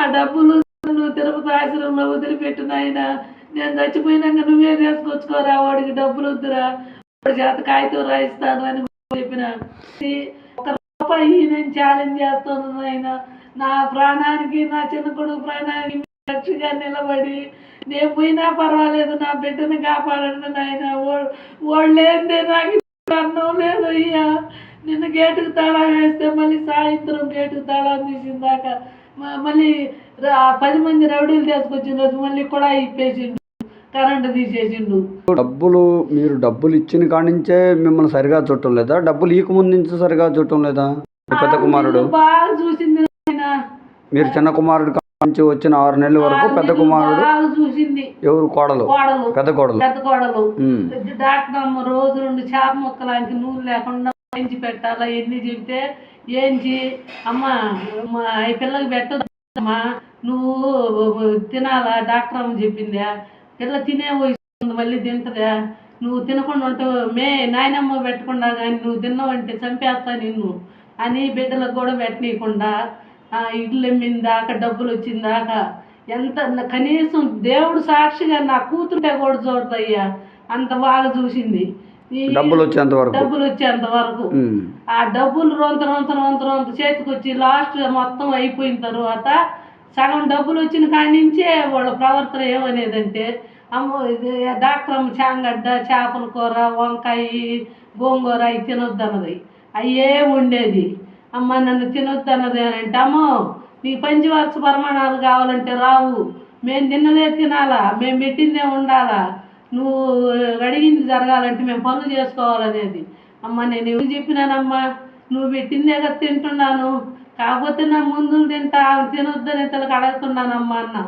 ఆ డబ్బులు నువ్వు తిరుపతి ఆశ్రమంలో వదిలిపెట్టు నాయన. నేను చచ్చిపోయినాక నువ్వే తీసుకొచ్చుకోరా వాడికి డబ్బులు వద్దురా. వాడి చేత కాగితం రాయిస్తాను అని చెప్పిన. ఒక రూపాయి నేను ఛాలెంజ్ చేస్తాను నాయన. నా ప్రాణానికి నా చిన్న కొడుకు ప్రాణానికి రక్షగా నిలబడి నేను పోయినా పర్వాలేదు నా బిడ్డని కాపాడండి నాయన. వాళ్ళేందే నాకు అన్నం లేదు అయ్యా. నిన్ను గేటుకు తాళం వేస్తే మళ్ళీ సాయంత్రం గేటుకు తాళం తీసిందాక మళ్ళీ పది మంది రౌడీలు తీసుకొచ్చిన రోజు మళ్ళీ కూడా ఇప్పేసిండు కరెంటు తీసేసిండు. డబ్బులు మీరు డబ్బులు ఇచ్చిన కాడి నుంచే మిమ్మల్ని సరిగా చూడటం లేదా? డబ్బులు ఈక ముందు నుంచి సరిగా చూడటం లేదా? పెద్ద కుమారుడు. బాగా చూసింది మీరు చిన్న కుమారుడు నుంచి వచ్చిన ఆరు నెలల వరకు పెద్ద కుమారుడు. చూసింది. ఎవరు? కోడలు. పెద్ద కోడలు. పెద్ద కోడలు. డాక్టర్ అమ్మ రోజు రెండు చేప ముక్కలాంటి నూనె లేకుండా ఏంచి పెట్టాలా? ఎన్ని చెబితే ఏంటి? అమ్మ అమ్మ, ఈ పిల్లకి పెట్టమ్మా నువ్వు తినాలా? డాక్టర్ అమ్మ చెప్పిందా? పిల్ల తినే వయసు మళ్ళీ తింటదా? నువ్వు తినకుండా ఉంటే మే నాయనమ్మ పెట్టకుండా కానీ నువ్వు తిన్నావంటే చంపేస్తా నిన్ను అని బిడ్డలకు కూడా పెట్టనీయకుండా ఇల్లు ఎమ్మిందాక డబ్బులు వచ్చిందాక ఎంత కనీసం దేవుడు సాక్షిగా నా కూతుంటే కూడా చూడదయ్యా. అంత బాగా చూసింది. డబ్బులు వచ్చేంత వరకు. డబ్బులు వచ్చేంత వరకు. ఆ డబ్బులు రొంత రొంత రొంత రొంత చేతికి వచ్చి లాస్ట్ మొత్తం అయిపోయిన తర్వాత సగం డబ్బులు వచ్చిన కాడి నుంచే వాళ్ళ ప్రవర్తన ఏమనేదంటే అమ్మ ఇది డాక్టర్ అమ్మ చాంగడ్డ చేపల కూర వంకాయ గోంగూర అవి తినొద్దు అన్నది అయ్యే ఉండేది. అమ్మ నన్ను తినొద్దు అన్నది అని అంటే అమ్మో నీకు పంచవర్ష ప్రమాణాలు కావాలంటే రావు. మేము తిన్నదే తినాలా? మేము పెట్టిందే ఉండాలా? నువ్వు అడిగింది జరగాలంటే మేము పనులు చేసుకోవాలనేది. అమ్మ నేను ఎవరు చెప్పినానమ్మా? నువ్వు పెట్టిందే కదా తింటున్నాను. కాకపోతే నా ముందు తింటా తినొద్దని ఇతరులకు అడుగుతున్నానమ్మా అన్న.